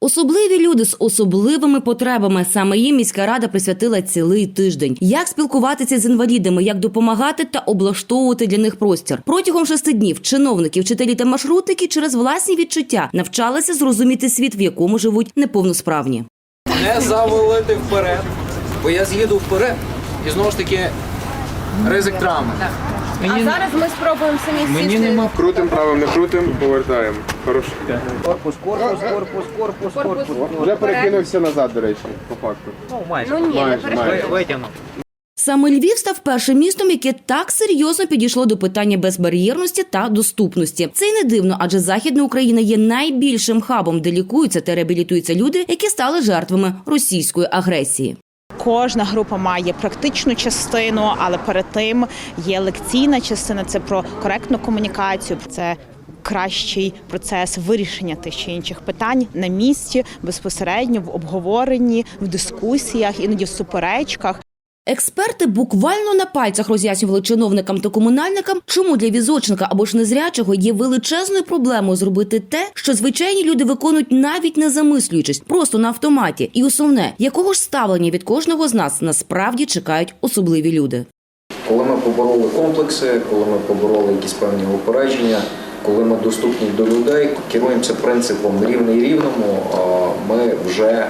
Особливі люди з особливими потребами. Саме їм міська рада присвятила цілий тиждень. Як спілкуватися з інвалідами, як допомагати та облаштовувати для них простір. Протягом шести днів чиновники, вчителі та маршрутники через власні відчуття навчалися зрозуміти світ, в якому живуть неповносправні. не завалити вперед, бо я з'їду вперед і знову ж таки ризик травми. А зараз ми спробуємо самі Мені сісти. нема Крутим правим, не крутим, повертаємо. Хорошо. корпус, корпус, корпус, корпус, корпус. Вже перекинувся назад, до речі, по факту. Ну, майже. Ну ні, не Майже, майже. Витягнув. Саме Львів став першим містом, яке так серйозно підійшло до питання безбар'єрності та доступності. Це й не дивно, адже Західна Україна є найбільшим хабом, де лікуються та реабілітуються люди, які стали жертвами російської агресії. Кожна група має практичну частину, але перед тим є лекційна частина. Це про коректну комунікацію. Це кращий процес вирішення тих чи інших питань на місці, безпосередньо в обговоренні, в дискусіях, іноді в суперечках. Експерти буквально на пальцях роз'яснювали чиновникам та комунальникам, чому для візочника або ж незрячого є величезною проблемою зробити те, що звичайні люди виконують навіть не замислюючись, просто на автоматі. І основне, якого ж ставлення від кожного з нас насправді чекають особливі люди. Коли ми побороли комплекси, коли ми побороли якісь певні упередження, коли ми доступні до людей, керуємося принципом рівний рівному, ми вже,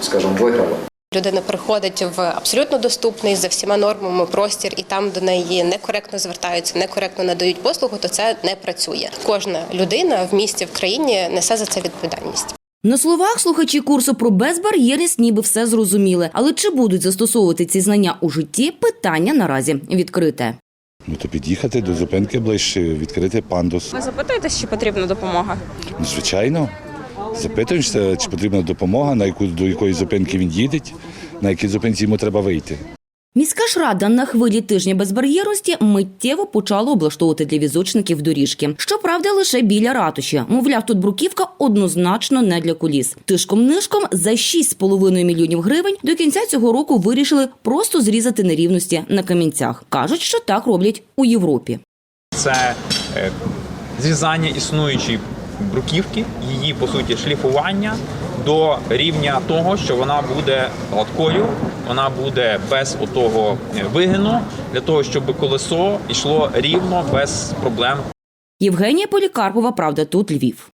скажімо, виграли. Людина приходить в абсолютно доступний за всіма нормами простір, і там до неї некоректно звертаються, некоректно надають послугу, то це не працює. Кожна людина в місті в країні несе за це відповідальність. На словах слухачі курсу про безбар'єрність ніби все зрозуміли, але чи будуть застосовувати ці знання у житті? Питання наразі відкрите. Ну то під'їхати до зупинки ближче, відкрити пандус. Ви запитуєтесь, чи потрібна допомога? Ну, звичайно, запитуємося, чи потрібна допомога, на яку до якої зупинки він їде, на якій зупинці йому треба вийти. Міська ж рада на хвилі тижня безбар'єрності миттєво почала облаштовувати для візочників доріжки. Щоправда, лише біля ратуші. Мовляв, тут бруківка однозначно не для коліс. Тишком-нишком за 6,5 мільйонів гривень до кінця цього року вирішили просто зрізати нерівності на камінцях. кажуть, що так роблять у Європі. це е, зрізання існуючої бруківки, її по суті шліфування до рівня того, що вона буде гладкою, вона буде без отого е, вигину, для того, щоб колесо йшло рівно без проблем Євгенія Полікарпова, правда, тут Львів.